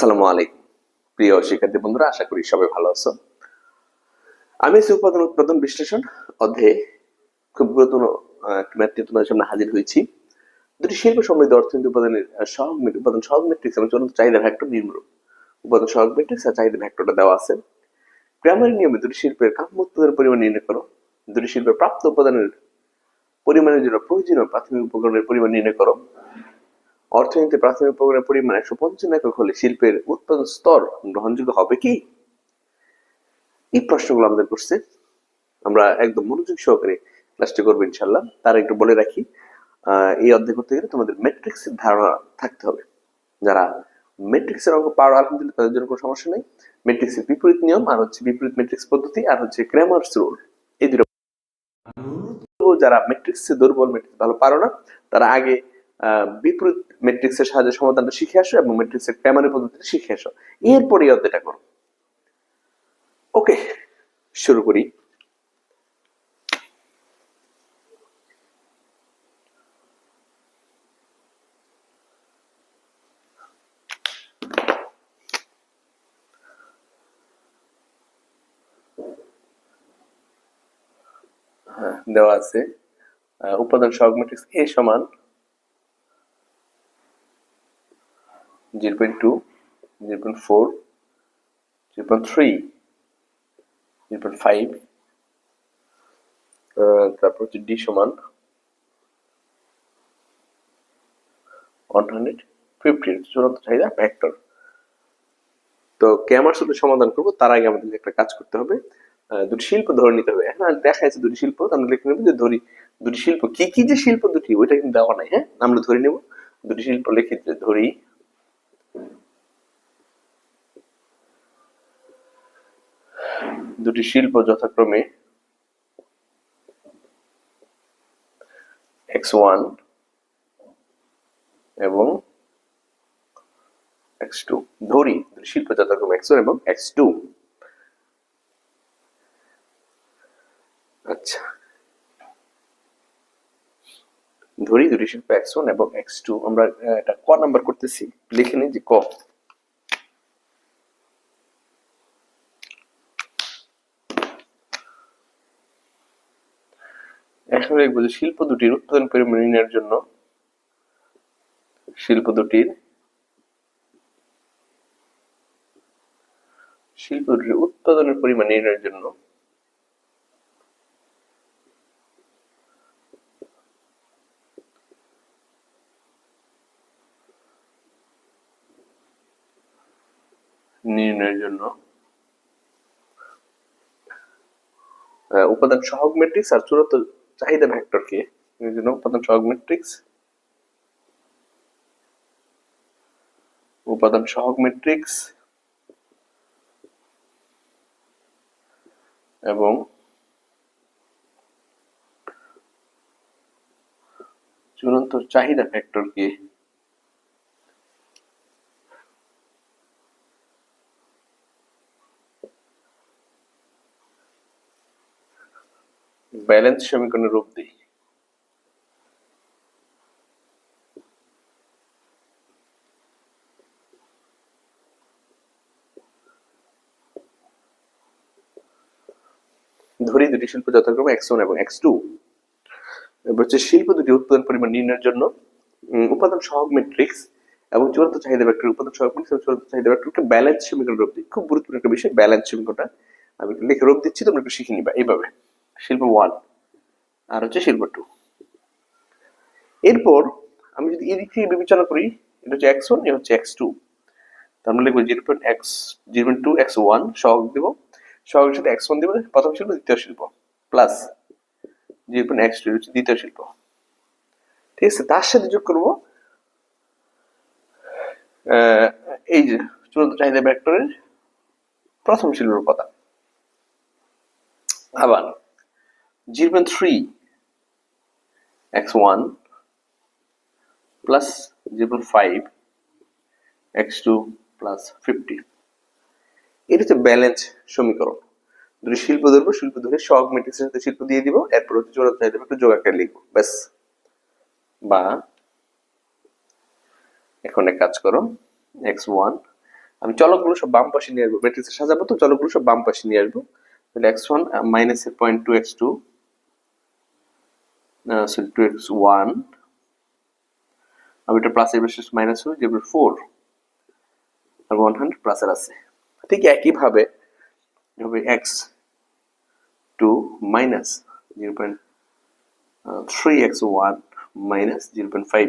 আসসালামু আলাইকুম। প্রিয় শিক্ষার্থী বন্ধুরা, আশা করি সবাই ভালো আছো। আমি আছি উৎপাদন উৎপাদন বিশ্লেষণ অধ্যায়ে খুব গুরুত্বপূর্ণ তোমাদের সামনে হাজির হয়েছি। দুটি শিল্প সমৃদ্ধ অর্থনীতি উপাদানের সহগ উপাদান সহগ ম্যাট্রিক্স এবং চূড়ান্ত চাহিদা ভেক্টর নির্মূল উপাদান সহগ ম্যাট্রিক্স আর চাহিদা ভেক্টরটা দেওয়া আছে। গ্রামের নিয়মে দুটি শিল্পের কাম্য উৎপাদনের পরিমাণ নির্ণয় করো। দুটি শিল্পের প্রাপ্ত উপাদানের পরিমাণের জন্য প্রয়োজনীয় প্রাথমিক উপকরণের পরিমাণ নির্ণয় করো। অর্থনীতি প্রাথমিক উপকরণের পরিমাণ একশো পঞ্চান্ন একক হলে শিল্পের উৎপাদন স্তর গ্রহণযোগ্য হবে কি? এই প্রশ্নগুলো আমাদের করছে। আমরা একদম মনোযোগ সহকারে ক্লাসটি করব ইনশাল্লাহ তার একটু বলে রাখি এই অধ্যায় করতে গেলে তোমাদের ম্যাট্রিক্স এর ধারণা থাকতে হবে। যারা ম্যাট্রিক্স এর অঙ্ক পারো, আলহামদুলিল্লাহ, তাদের জন্য কোনো সমস্যা নেই। ম্যাট্রিক্স এর বিপরীত নিয়ম আর হচ্ছে বিপরীত ম্যাট্রিক্স পদ্ধতি আর হচ্ছে ক্র্যামার্স রুল এই দুটো যারা ম্যাট্রিক্স দুর্বল ম্যাট্রিক্স ভালো পারো না, তারা আগে বিপরীত ম্যাট্রিক্স এর সাহায্যে সমাধানটা শিখে আসো এবং ম্যাট্রিক্স এর ক্যামারের পদ্ধতিটা শিখে আসো। এরপরে করো। ওকে শুরু করি। হ্যাঁ, দেওয়া আছে। উপাদান সহগ ম্যাট্রিক্স এ সমান ফাইভ তারপর হচ্ছে ডি সমান চূড়ান্ত চাহিদা তো ক্যামার শুধু সমাধান করব, তার আগে আমাদের একটা কাজ করতে হবে। দুটি শিল্প ধরে নিতে হবে। হ্যাঁ দেখা যাচ্ছে দুটি শিল্প আমরা লিখে নেব যে ধরি দুটি শিল্প। কি কি যে শিল্প দুটি, ওইটা কিন্তু দেওয়া নাই হ্যাঁ? আমরা ধরে নেব। দুটি শিল্প লিখে ধরি দুটি শিল্প যথাক্রমে এক্স ওয়ান এবং এক্স টু। ধরি শিল্প যথাক্রমে এক্স ওয়ান এবং এক্স টু। আচ্ছা। ধরি, দুটি শিল্প এক্স ওয়ান এবং এক্স টু। আমরা এটা ক নাম্বার করতেছি। লিখে নিই যে ক। এখন লিখব যে শিল্প দুটির উৎপাদন পরিমাণ নির্ণয়ের জন্য শিল্প দুটির শিল্প দুটির উৎপাদনের পরিমাণ নির্ণয়ের জন্য নির্ণয়ের জন্য উপাদান সহগ ম্যাট্রিক্স আর চূড়ান্ত চাহিদা ভেক্টর কি? উপাদান সহগ ম্যাট্রিক্স উপাদান সহগ ম্যাট্রিক্স এবং চূড়ান্ত চাহিদা ফ্যাক্টর কি? ব্যালেন্স সমীকরণের রূপ দিই ধরি দুটি শিল্প যথাক্রমে এক্স ওয়ান এবং এক্স টু এবার হচ্ছে শিল্প দুটি উৎপাদন পরিমাণ নির্ণয়ের জন্য উপাদান সহগ ম্যাট্রিক্স এবং চূড়ান্ত চাহিদা ভেক্টর উপাদান সহগ ম্যাট্রিক্স এবং চূড়ান্ত চাহিদা ভেক্টরকে ব্যালেন্স সমীকরণ রূপ দিই। খুব গুরুত্বপূর্ণ একটা বিষয় ব্যালেন্স সমীকরণটা আমি লিখে রূপ দিচ্ছি, তোমরা একটু শিখে নিবা, এইভাবে। শিল্প ওয়ান আর হচ্ছে শিল্প টু এরপর আমি যদি এদিক থেকে বিবেচনা করি, এটা হচ্ছে এক্স ওয়ান হচ্ছে এক্স টু তার মানে লিখব zero point X zero point two X one সহগ দিব। সহগের সাথে এক্স ওয়ান দিব প্রথম শিল্প, দ্বিতীয় শিল্প plus zero point X two হচ্ছে দ্বিতীয় শিল্প। ঠিক আছে, তার সাথে যোগ করব এই যে চূড়ান্ত চাহিদা ভেক্টরের প্রথম শিল্পের কথা। আবার। Zero point three X one plus zero point five X two plus fifty. এটা হচ্ছে ব্যালেন্স সমীকরণ। দুটি শিল্প ধরবো, শিল্প ধরে সহগ ম্যাট্রিক্সের সাথে শিল্প দিয়ে দিব, এরপর হচ্ছে চূড়ান্ত চাহিদা একটু যোগ আকারে লিখব, ব্যাস। বা এখন এক কাজ করো, এক্স ওয়ান, আমি চলকগুলো সব বাম পাশে নিয়ে আসব ম্যাট্রিক্সে সাজাবো তো, চলকগুলো সব বাম পাশে নিয়ে আসব। তাহলে এক্স ওয়ান মাইনাস এর point two X two X one আমি এটা প্লাস এর বেশি মাইনাস হবে যেগুলো ফোর আর ওয়ান হান্ড্রেড প্লাসের আছে। ঠিক একইভাবে হবে X two minus zero point three X one minus zero point five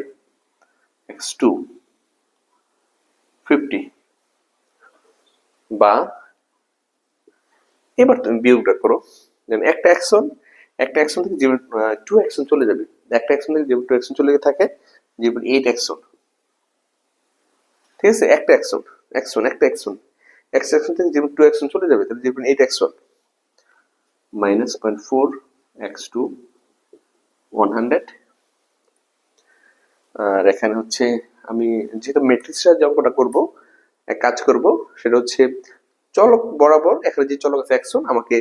X two fifty বা, এবার তুমি বিয়োগটা করো। যেন একটা অ্যাকশন একটা অ্যাকশন থেকে জীবন টু অ্যাকশন চলে যাবে, একটা অ্যাকশন থেকে জীবন টু অ্যাকশন চলে থাকে জীবন এইট অ্যাকশন ঠিক আছে? একটা অ্যাকশন অ্যাকশন একটা অ্যাকশন এক্স অ্যাকশন থেকে জীবন টু অ্যাকশন চলে যাবে, তাহলে জীবন eight action minus point four X two one hundred আর এখানে হচ্ছে আমি যেহেতু ম্যাট্রিক্স সাহায্যে অঙ্কটা করব, এক কাজ করব, সেটা হচ্ছে চলক বরাবর, এখানে যে চলক আছে অ্যাকশন আমাকে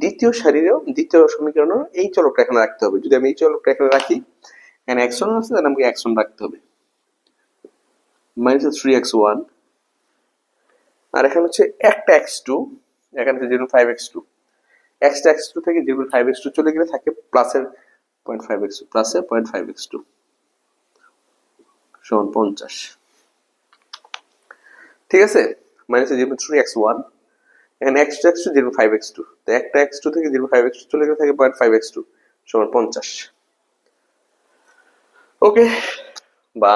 দ্বিতীয় সারিরেও, দ্বিতীয় সমীকরণেও এই চলকটা এখানে রাখতে হবে। যদি আমি এই চলকটা এখানে রাখি, এখানে অ্যাকশন আছে, তাহলে আমাকে অ্যাকশন রাখতে হবে। মাইনাস থ্রি এক্স ওয়ান আর এখানে হচ্ছে একটা এক্স টু এখানে হচ্ছে জিরো ফাইভ এক্স টু এক্সটা এক্স টু থেকে জিরো ফাইভ এক্স টু চলে গেলে থাকে প্লাসের পয়েন্ট ফাইভ এক্স টু প্লাসের পয়েন্ট ফাইভ এক্স টু সমান পঞ্চাশ। ঠিক আছে? Minus zero three X one এখানে X two X two zero five X two তো একটা এক্স টু থেকে জিরো ফাইভ এক্স টু চলে গেলে থাকে পয়েন্ট ফাইভ এক্স টু সমান পঞ্চাশ। ওকে বা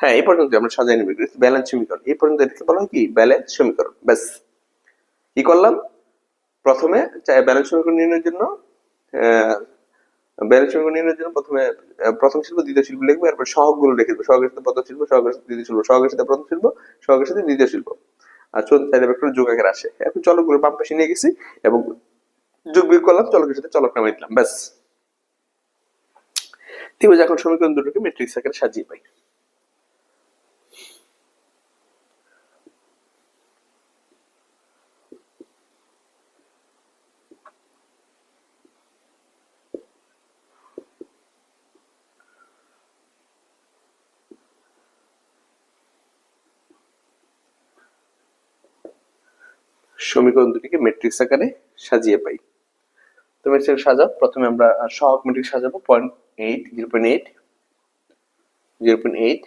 হ্যাঁ এই পর্যন্ত আমরা সাজাই নিবি ব্যালেন্স সমীকরণ। এই পর্যন্ত এটাকে বলা হয় কি? ব্যালেন্স সমীকরণ। ব্যাস। কি করলাম? প্রথমে ব্যালেন্স সমীকরণ নির্ণয়ের জন্য ব্যালেন্স নির্ণয়ের জন্য প্রথমে প্রথম শিল্প, দ্বিতীয় শিল্প লিখব এরপর লিখে দেবো। সাথে প্রথম শিল্প, সহগের সাথে দ্বিতীয় শিল্প সাথে প্রথম শিল্প সাথে দ্বিতীয় শিল্প। আর চলতে চাইলে একটা আসে। এখন চলকগুলো বাম পাশে নিয়ে গেছি এবং যোগ বিয়োগ করলাম, চলকের সাথে চলক নামাই দিলাম, ব্যাস। আছে, এখন সমীকরণ দুটোকে মেট্রিক্স আকারে সাজিয়ে পাই। সমীকরণ দুটিকে ম্যাট্রিক্স আকারে সাজিয়ে পাই তো ম্যাট্রিক্স সাজাও প্রথমে আমরা সহগ ম্যাট্রিক্স সাজাবো point eight zero point eight zero point eight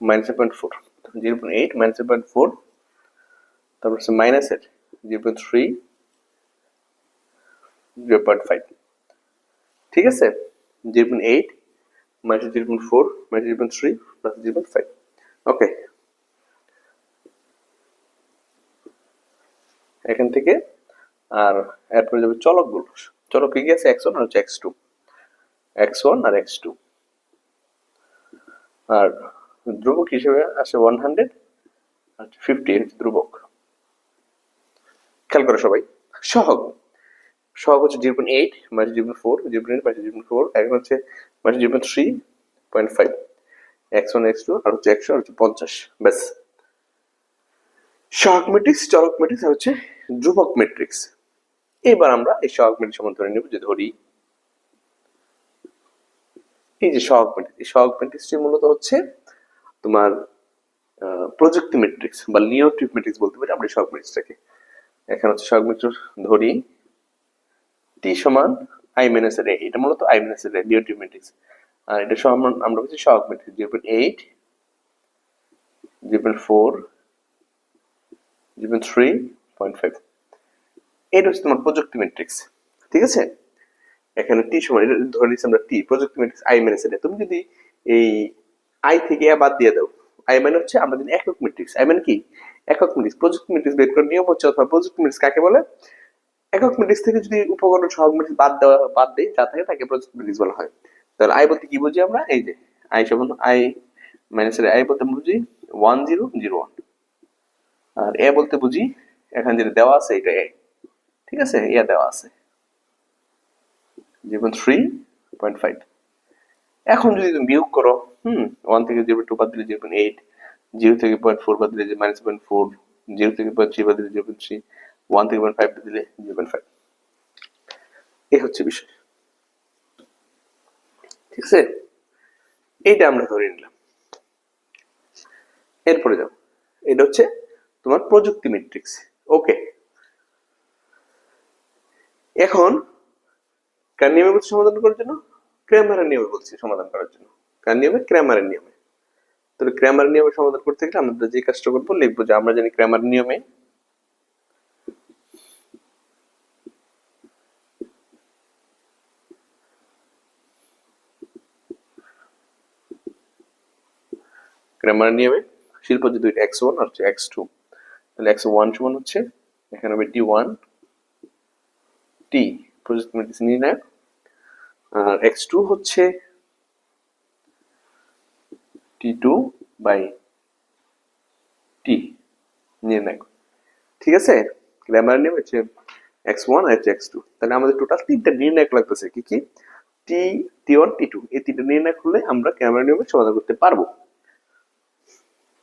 minus point four zero point eight minus point four তারপর হচ্ছে মাইনাসের zero point three zero point five ঠিক আছে zero point eight minus zero point four minus zero point three plus zero point five okay এখান থেকে, আর এরপরে যাবে চলকগুলো। চলক কি আছে? এক্স ওয়ান আর হচ্ছে এক্স টু এক্স ওয়ান আর এক্স টু আর ধ্রুবক হিসেবে আসে ওয়ান হান্ড্রেড আর ফিফটি ধ্রুবক। খেয়াল করো সবাই, সহগ। সহগ হচ্ছে zero point eight minus zero point four zero point eight minus zero point four এখন হচ্ছে minus zero point three point five x one x two আর হচ্ছে একশো আর হচ্ছে পঞ্চাশ। ব্যাস। সহগ ম্যাট্রিক্স চলক ম্যাট্রিক্স আর হচ্ছে ধ্রুবক ম্যাট্রিক্স এবার আমরা এই সহগ ম্যাট্রিক্স সম্বন্ধে ধরে নেব, যে ধরি এই যে সহগ ম্যাট্রিক্স এই সহগ ম্যাট্রিক্সটি মূলত হচ্ছে তোমার প্রযুক্তি ম্যাট্রিক্স বা লিওটিভ ম্যাট্রিক্স বলতে পারি আমরা সহগ ম্যাট্রিক্সটাকে এখানে হচ্ছে সহগ ম্যাট্রিক্স ধরি টি সমান আই মাইনাস এর এটা মূলত আই মাইনাস এর লিওটিভ ম্যাট্রিক্স আর এটা সমান আমরা বলছি সহগ matrix zero point eight zero point four three point five এটা হচ্ছে তোমার প্রযুক্তি ম্যাট্রিক্স ঠিক আছে? এখানে টি সমান ধরে নিচ্ছি আমরা টি প্রযুক্তি ম্যাট্রিক্স আই মাইনাস এটা। তুমি যদি এই আই থেকে এ বাদ দিয়ে দাও আই মানে হচ্ছে আমরা যদি একক ম্যাট্রিক্স আই মানে কি? একক ম্যাট্রিক্স প্রযুক্তি ম্যাট্রিক্স বের করার নিয়ম হচ্ছে, অথবা প্রযুক্তি ম্যাট্রিক্স কাকে বলে? একক ম্যাট্রিক্স থেকে যদি উপকরণ সহগ ম্যাট্রিক্স বাদ দেওয়া, বাদ দেয় যা থাকে তাকে প্রযুক্তি ম্যাট্রিক্স বলা হয়। তাহলে আই বলতে কি বুঝি আমরা? এই যে আই সমান আই মাইনাসের আই বলতে বুঝি ওয়ান জিরো জিরো ওয়ান আর এ বলতে বুঝি, এখানে যেটা দেওয়া আছে এটা এ। ঠিক আছে? এ দেওয়া আছে। যেমন থ্রি পয়েন্ট ফাইভ এখন যদি তুমি বিয়োগ করো, হুম ওয়ান থেকে জিরো টু বাদ দিলে জিরো পয়েন্ট এইট জিরো থেকে পয়েন্ট ফোর বাদ দিলে যে মাইনাস পয়েন্ট ফোর জিরো থেকে পয়েন্ট থ্রি বাদ দিলে জিরো পয়েন্ট থ্রি ওয়ান থেকে পয়েন্ট ফাইভ দিলে জিরো পয়েন্ট ফাইভ এই হচ্ছে বিষয়। ঠিক আছে? এইটা আমরা ধরে নিলাম। এরপরে যাও এটা হচ্ছে তোমার প্রযুক্তি ম্যাট্রিক্স ওকে এখন, কার নিয়মে বলছি সমাধান করার জন্য? ক্র্যামারের নিয়মে বলছি সমাধান করার জন্য। কার নিয়মে? ক্র্যামারের নিয়মে। তাহলে ক্র্যামার নিয়মে সমাধান করতে গেলে আমরা যে কাজটা করব, লিখব যে আমরা জানি ক্র্যামার নিয়মে ক্র্যামার নিয়মে শিল্প যে দুইটা এক্স ওয়ান আর এক্স টু তাহলে এক্স ওয়ান সমান হচ্ছে, এখানে হবে টি ওয়ান টি প্রযুক্তি মেডিসিন নির্ণায়ক আর এক্স টু হচ্ছে টি টু বাই টি নির্ণায়ক ঠিক আছে? গ্রামার নিয়ম হচ্ছে এক্স ওয়ান আর এক্স টু তাহলে আমাদের টোটাল তিনটা নির্ণায়ক লাগতেছে, কি কি? টি টি ওয়ান টি টু এই তিনটা নির্ণয় করলে আমরা ক্যামেরা নিয়মে সমাধান করতে পারব।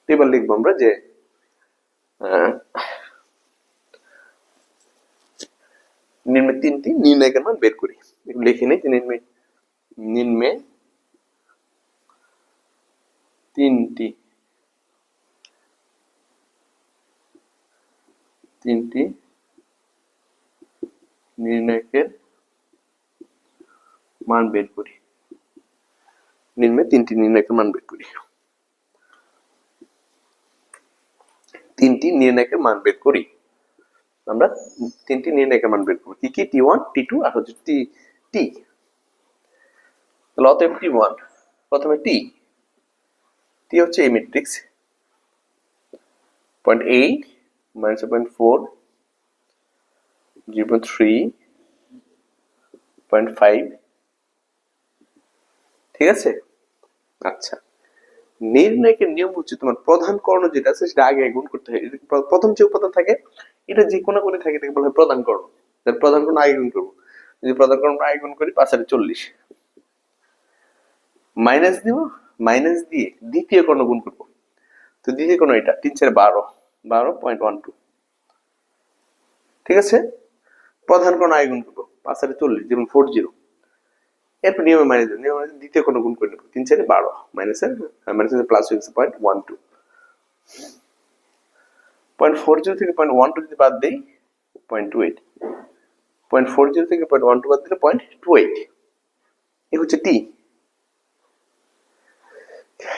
এবার লিখব আমরা যে নিম্নে তিনটি নির্ণায়কের মান বের করি? লিখে নেই নিম্নে নিম্নে তিনটি তিনটি নির্ণায়কের মান বের করি। নিম্নে তিনটি নির্ণায়কের মান বের করি। তিনটি নির্ণায়কের মান বের করি। আমরা তিনটি নির্ণায়কের মান বের করব। কি কি? টি ওয়ান টি টু আর হচ্ছে টি টি তাহলে অতএব টি ওয়ান প্রথমে টি টি হচ্ছে এই matrix point eight minus point four zero three point five ঠিক আছে? আচ্ছা। নির্ণায়কের নিয়ম হচ্ছে তোমার প্রধান কর্ণ যেটা আছে, সেটা আগে গুণ করতে হয়। প্রথম যে উপাদান থাকে, এটা যে কোনো করে থাকে বলা হয় প্রধান কর্ণ। প্রধান কর্ণ আগে গুণ করব। যদি প্রধান কর্ণ আগে গুণ করি, পাঁচ চল্লিশ। মাইনাস দিব, মাইনাস দিয়ে দ্বিতীয় কর্ণ গুণ করব। তো দ্বিতীয় কর্ণ এটা, তিন চার বারো বারো পয়েন্ট ওয়ান টু ঠিক আছে? প্রধান কর্ণ আগে গুণ করব, পাঁচ চল্লিশ, যেমন ফোর জিরো এরপর নিয়মে মাইনাস দেবো নিয়মে দ্বিতীয় কোনো গুণ করে নেব তিন চারে বারো। মাইনাসের মাইনাসের প্লাস হয়েছে point one two point four zero থেকে পয়েন্ট ওয়ান টু যদি বাদ দিই point two eight point four zero থেকে পয়েন্ট ওয়ান টু বাদ দিলে পয়েন্ট টু এইট এ হচ্ছে টি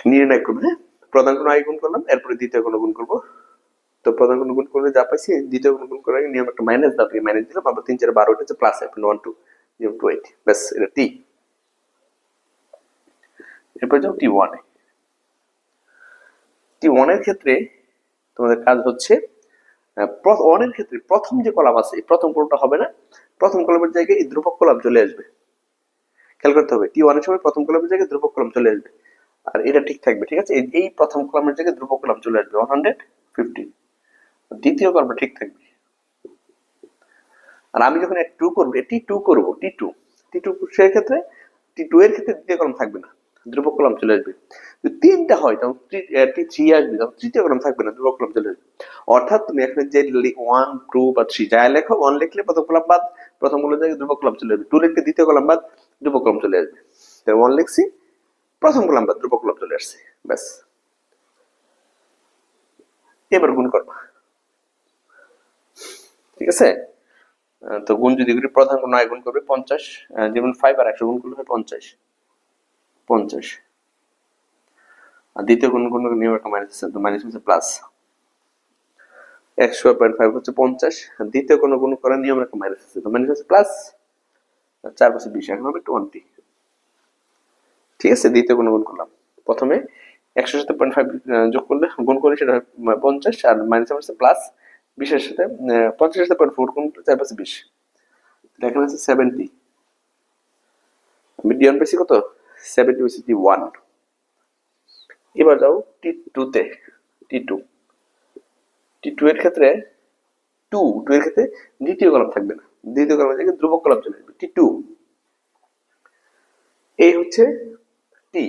নির্ণয় করব হ্যাঁ? প্রধান কোনো আগে গুণ করলাম, এরপরে দ্বিতীয় কোনো গুণ করব। তো প্রধান কোনো গুণ করলে যা পাইছি, দ্বিতীয় কোনো গুণ করার নিয়ম একটা মাইনাস দাও মাইনাস দিলাম, আবার তিন চার বারো, এটা হচ্ছে প্লাস এখন one two zero two eight ব্যাস, এটা টি এরপর যাও টি ওয়ানে টি ওয়ানের ক্ষেত্রে তোমাদের কাজ হচ্ছে ওয়ানের ক্ষেত্রে প্রথম যে কলাম আছে, এই প্রথম কলামটা হবে না, প্রথম কলামের জায়গায় এই ধ্রুবক কলাম চলে আসবে। খেয়াল করতে হবে টি ওয়ানের সময় প্রথম কলামের জায়গায় ধ্রুবক কলাম চলে আসবে। আর এটা ঠিক থাকবে, ঠিক আছে? এই- প্রথম কলামের জায়গায় ধ্রুবক কলাম চলে আসবে ওয়ান হান্ড্রেড ফিফটি দ্বিতীয় কলামটা ঠিক থাকবে। আর আমি যখন টু করব টি টু করব টি টু টি টু সেক্ষেত্রে টি টু এর ক্ষেত্রে দ্বিতীয় কলম থাকবে না। ধ্রুবক কলাম চলে আসবে। তিনটা হয়, তখন থ্রি আসবে, তখন তৃতীয় কলাম থাকবে না ধ্রুবক কলাম চলে আসবে। অর্থাৎ তুমি এখানে যে ওয়ান টু বা থ্রি যা লেখো ওয়ান লিখলে প্রথম কলাম বাদ, প্রথম কলাম জায়গায় ধ্রুবক কলাম চলে আসবে। টু লিখলে দ্বিতীয় কলাম বাদ ধ্রুবক কলাম চলে আসবে। তাই ওয়ান লিখছি, প্রথম কলাম বাদ ধ্রুবক কলাম চলে আসছে। ব্যাস। এবার গুণ করবা। ঠিক আছে? তো গুণ যদি করি, প্রধান কোন আয় গুণ করবে পঞ্চাশ। যেমন ফাইভ আর একশো গুণ করলে পঞ্চাশ। পঞ্চাশ। আর দ্বিতীয় কোন কোন নিয়ম একটা মাইনাস আছে, তো মাইনাস হচ্ছে প্লাস একশো পয়েন্ট ফাইভ হচ্ছে পঞ্চাশ দ্বিতীয় কোন গুণ করার নিয়ম একটা মাইনাস আছে, তো মাইনাস হচ্ছে প্লাস চার পাশে বিশ, এখন হবে টোয়েন্টি ঠিক আছে, দ্বিতীয় কোন গুণ করলাম। প্রথমে একশোর সাথে পয়েন্ট ফাইভ যোগ করলে গুণ করলে সেটা পঞ্চাশ, আর মাইনাস হচ্ছে প্লাস বিশের সাথে পঞ্চাশের সাথে পয়েন্ট ফোর গুণ চার পাশে বিশ। এখানে আছে সেভেন্টি আমি ডিওয়ান পেয়েছি কত? সেভেন্টি পেয়েছি টি ওয়ান এবার যাও টি টুতে টি টু টি টু এর ক্ষেত্রে টু টু এর ক্ষেত্রে দ্বিতীয় কলাম থাকবে না। দ্বিতীয় কলামের জায়গায় ধ্রুবক কলাম চলে আসবে টি টু এই হচ্ছে টি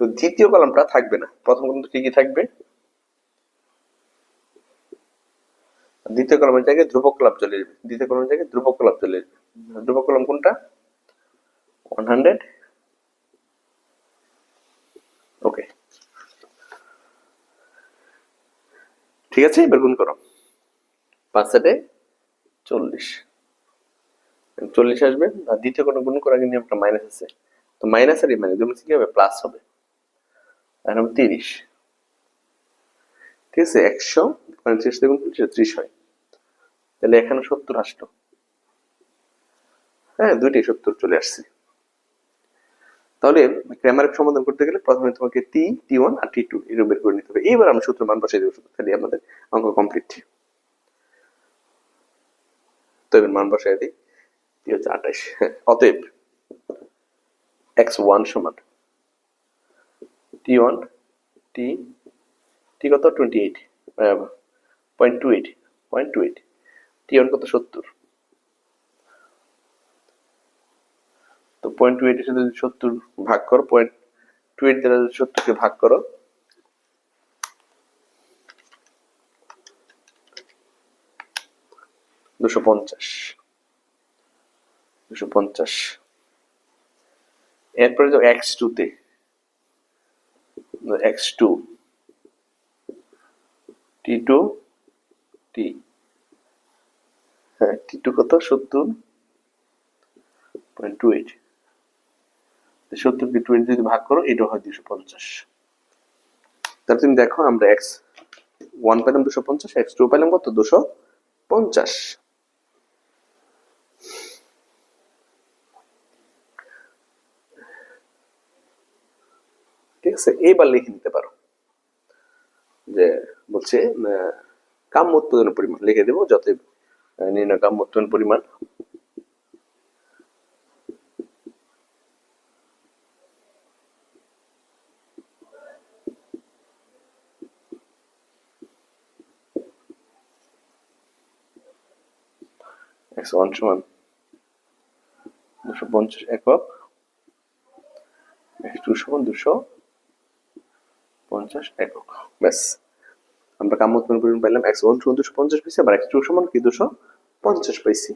তো দ্বিতীয় কলামটা থাকবে না। প্রথম কলাম তো ঠিকই থাকবে? দ্বিতীয় কলামের জায়গায় ধ্রুবক কলাম চলে আসবে। দ্বিতীয় কলামের জায়গায় ধ্রুবক কলাম চলে আসবে। ধ্রুবক কলাম কোনটা? ওয়ান হান্ড্রেড ওকে ঠিক আছে? এবার গুণ করো। পাঁচ সাথে চল্লিশ। চল্লিশ আসবে। আর দ্বিতীয় কোনো গুণ করার আগে নিয়মটা মাইনাস আছে। তো মাইনাস আর মানে দুটো কি হবে প্লাস হবে। আর হবে তিরিশ। ঠিক আছে? একশো পঁয়ত্রিশ থেকে উনত্রিশ ত্রিশ হয়। তাহলে এখানে সত্তর আসলো। হ্যাঁ দুইটি সত্তর, চলে আসছে। তাহলে ক্র্যামারের সমাধান করতে গেলে প্রথমে তোমাকে টি টি ওয়ান আর টি টু এরকম বের করে নিতে হবে। এইবার আমি সূত্র মান বসাই দেবো তাহলে আমাদের অঙ্ক কমপ্লিট তো এবার মান বসাই দিই। টি হচ্ছে আঠাশ। অতএব এক্স ওয়ান সমান টি ওয়ান টি টি কত? Twenty eight point two eight point two eight T one কত? সত্তর। পয়েন্ট টু এইটের সাথে যদি সত্তর ভাগ করো পয়েন্ট টু এইট দ্বারা যদি সত্তরকে ভাগ করো, দুশো পঞ্চাশ। দুশো পঞ্চাশ। এরপরে যাও এক্স টু তে। X two T two T হ্যাঁ টি টু কত? সত্তর। পয়েন্ট টু এইট সত্তর কে টোয়েন্টি যদি ভাগ করো এটা হয় দুশো পঞ্চাশ। তাহলে তুমি দেখো আমরা এক্স ওয়ান পেলাম দুশো পঞ্চাশ এক্স টু পেলাম কত? দুশো পঞ্চাশ। ঠিক আছে? এইবার লিখে নিতে পারো। যে বলছে কাম্য উৎপাদনের পরিমাণ। লিখে দেবো যত নির্ণয় কাম্য উৎপাদন পরিমাণ। ওয়ান সমান দুশো পঞ্চাশ একক এক্স সমান দুশো পঞ্চাশ একক। ব্যাস, আমরা কাম উৎপন্ন পরিমাণ পাইলাম এক্স সমান দুশো পঞ্চাশ পাইছি, আবার এক্স সমান কি দুশো পঞ্চাশ পাইছি।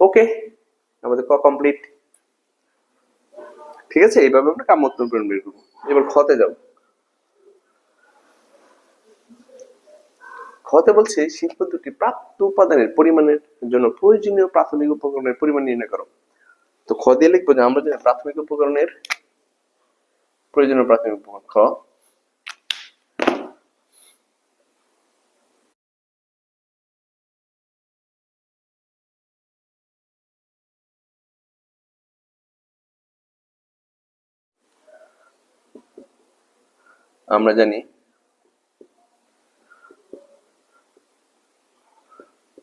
ওকে, আমাদের ক কমপ্লিট? ঠিক আছে, এইভাবে আমরা কাম উৎপন্ন পরিমাণ বের করব। এবার খতে যাও খতে বলছে, শিল্প দুটি প্রাপ্ত উপাদানের পরিমাণের জন্য প্রয়োজনীয় প্রাথমিক উপকরণের পরিমাণ নির্ণয় করো। তো খ দিয়ে লিখব যে আমরা যে প্রাথমিক উপকরণের প্রয়োজনীয় প্রাথমিক উপকরণ খ। আমরা জানি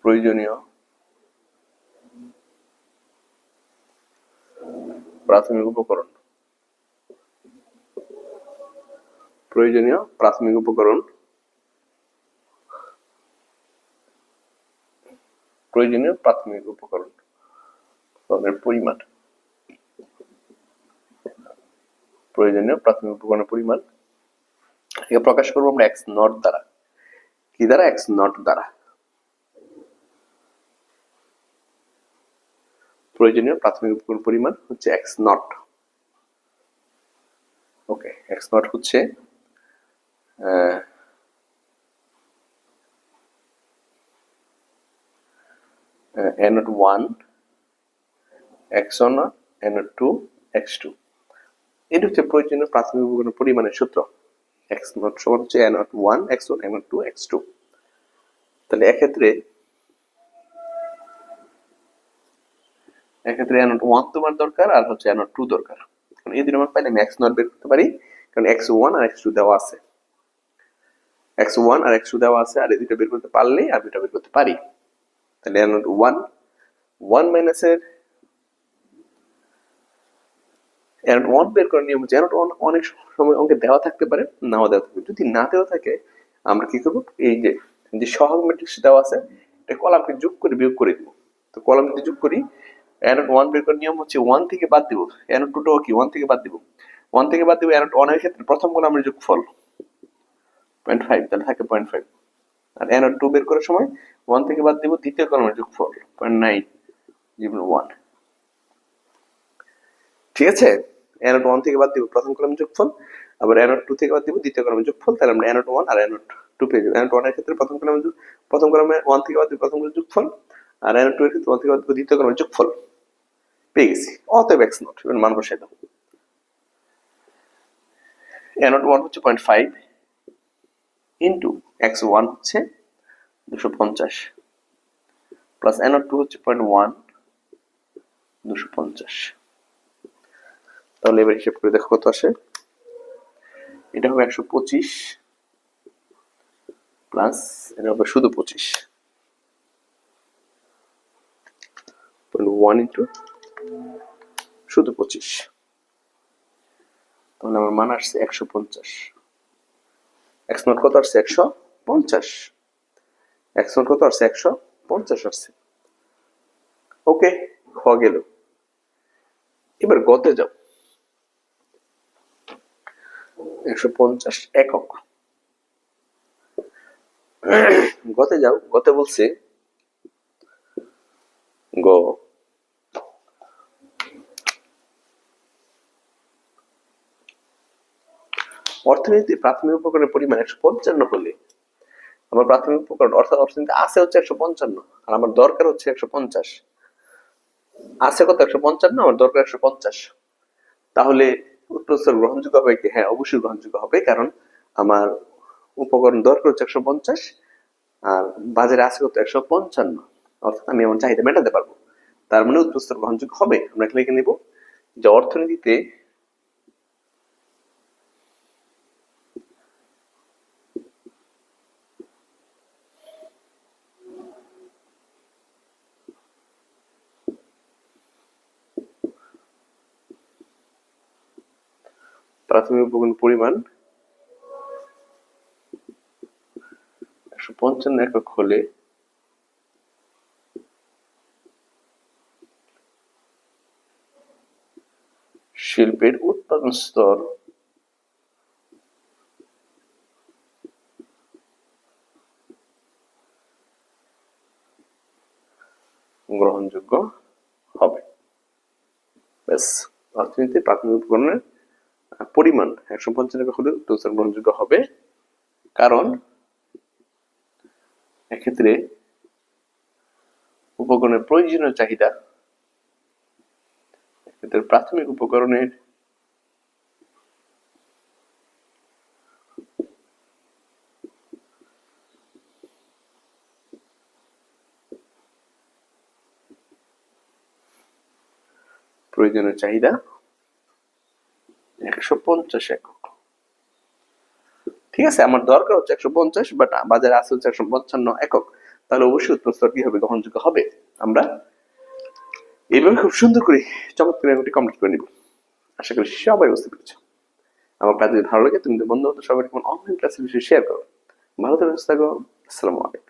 প্রয়োজনীয়? প্রাথমিক উপকরণ। প্রয়োজনীয় প্রাথমিক উপকরণ। প্রয়োজনীয় প্রাথমিক উপকরণ। তাদের পরিমাণ। প্রয়োজনীয় প্রাথমিক উপকরণের পরিমাণ। প্রকাশ করব আমরা এক্স নট দ্বারা। কি দ্বারা? এক্স নট দ্বারা। প্রয়োজনীয় প্রাথমিক উপকরণ পরিমাণ হচ্ছে x naught okay x naught হচ্ছে n naught one x one n naught two x two এটা হচ্ছে প্রয়োজনীয় প্রাথমিক উপকরণ পরিমাণের সূত্র। এক্স নট সমান হচ্ছে n naught one x one n naught two x two তাহলে এক্ষেত্রে এক্ষেত্রে এন ওয়ান তোমার দরকার আর হচ্ছে এন টু দরকার। কারণ এই দুটো আমার পাইলে আমি এক্স নট বের করতে পারি, কারণ এক্স ওয়ান আর এক্স টু দেওয়া আছে। এক্স ওয়ান আর এক্স টু দেওয়া আছে, আর এই দুটো বের করতে পারলে আর দুটো বের করতে পারি। তাহলে এন ওয়ান ওয়ান মাইনাসের এন ওয়ান বের করার নিয়ম হচ্ছে এন ওয়ান অনেক সময় অঙ্কে দেওয়া থাকতে পারে, নাও দেওয়া থাকবে যদি না দেওয়া থাকে, আমরা কি করব? এই যে যে সহগ ম্যাট্রিক্স দেওয়া আছে, এটা কলামকে যোগ করে বিয়োগ করে দিব। তো কলাম যদি যোগ করি এন ওয়ান বের করার নিয়ম হচ্ছে ওয়ান থেকে বাদ দিব এন টুটাও কি ওয়ান থেকে বাদ দিব ওয়ান থেকে বাদ দিব এন ওয়ানের ক্ষেত্রে প্রথম কলামের যোগফল পয়েন্ট ফাইভ তাহলে থাকে পয়েন্ট ফাইভ আর এন টু বের করার সময় ওয়ান থেকে বাদ দিব দ্বিতীয় কলামের যোগফল পয়েন্ট নাইন জীবন ওয়ান ঠিক আছে অ্যানোড ওয়ান থেকে বাদ দিব প্রথম কলামের যোগফল আবার অ্যানোট টু থেকে বাদ দিব দ্বিতীয় কলামে যোগফল তাহলে আমরা অ্যানোট ওয়ান আর অ্যানোট টু পেয়ে যাব অ্যানোট ওয়ানের ক্ষেত্রে প্রথম কলামে যোগ- প্রথম কলামে ওয়ান থেকে বাদ দিব প্রথম কলামে যোগফল আর অ্যানোট টু এর ক্ষেত্রে ওয়ান থেকে বাদ দিব দ্বিতীয় কলামে যোগফল পেয়ে গেছি। অতএব এক্স নট এবার মান বসাই দাও। অ্যানোট ওয়ান হচ্ছে point five into x one হচ্ছে দুশো পঞ্চাশ প্লাস অ্যানোট টু হচ্ছে পয়েন্ট ওয়ান দুশো পঞ্চাশ। তাহলে এবার হিসেব করে দেখো কত আসে। এটা হবে একশো পঁচিশ প্লাস এটা হবে শুধু পঁচিশ। পয়েন্ট ওয়ান ইন্টু শুধু পঁচিশ। তাহলে আমার মান আসছে একশো পঞ্চাশ। এক্স নোট কত আসছে? একশো পঞ্চাশ। এক্স নোট কত আসছে? একশো পঞ্চাশ আসছে। ওকে হওয়া গেল। এবার গতে যাও। একশো পঞ্চাশ একক। গতে যাও। গতে বলছে গ। অর্থনীতি প্রাথমিক উপকরণের পরিমাণ একশো পঞ্চান্ন হলে আমার প্রাথমিক উপকরণ অর্থাৎ অর্থনীতি আছে হচ্ছে একশো পঞ্চান্ন, আর আমার দরকার হচ্ছে একশো পঞ্চাশ। আছে কত একশো পঞ্চান্ন? আমার দরকার একশো পঞ্চাশ। তাহলে উত্তরস্তর গ্রহণযোগ্য হবে কি? হ্যাঁ অবশ্যই গ্রহণযোগ্য হবে, কারণ আমার উপকরণ দরকার হচ্ছে একশো পঞ্চাশ, আর বাজারে আছে কত? একশো পঞ্চান্ন। অর্থাৎ আমি আমার চাহিদা মেটাতে পারব। তার মানে উত্তরস্তর গ্রহণযোগ্য হবে। আমরা লিখে নিব যে অর্থনীতিতে প্রাথমিক উপকরণ পরিমাণ একশো পঞ্চান্ন একক হলে শিল্পের উৎপাদন স্তর গ্রহণযোগ্য হবে। ব্যাস অর্থনীতি প্রাথমিক উপকরণের পরিমাণ একশো পঞ্চান্ন একক হলে উত্তর গ্রহণযোগ্য হবে। কারণ এক্ষেত্রে উপকরণের প্রয়োজনীয় চাহিদা, এক্ষেত্রে প্রাথমিক উপকরণের প্রয়োজনীয় চাহিদা একশো পঞ্চাশ একক। ঠিক আছে, আমার দরকার হচ্ছে একশো পঞ্চাশ বাট বাজারে আছে হচ্ছে একশো পঞ্চান্ন একক। তাহলে অবশ্যই উত্তরস্তর কি হবে, গ্রহণযোগ্য হবে? আমরা এইভাবে খুব সুন্দর করে চমৎকার একটি কমপ্লিট করে নিব। আশা করি সবাই বুঝতে পেরেছ। আমার কাজ যদি ভালো লাগে, তুমি বন্ধু সবাই অনলাইন ক্লাসের বিষয়ে শেয়ার করো। ভালো থাকো। আসসালামু আলাইকুম।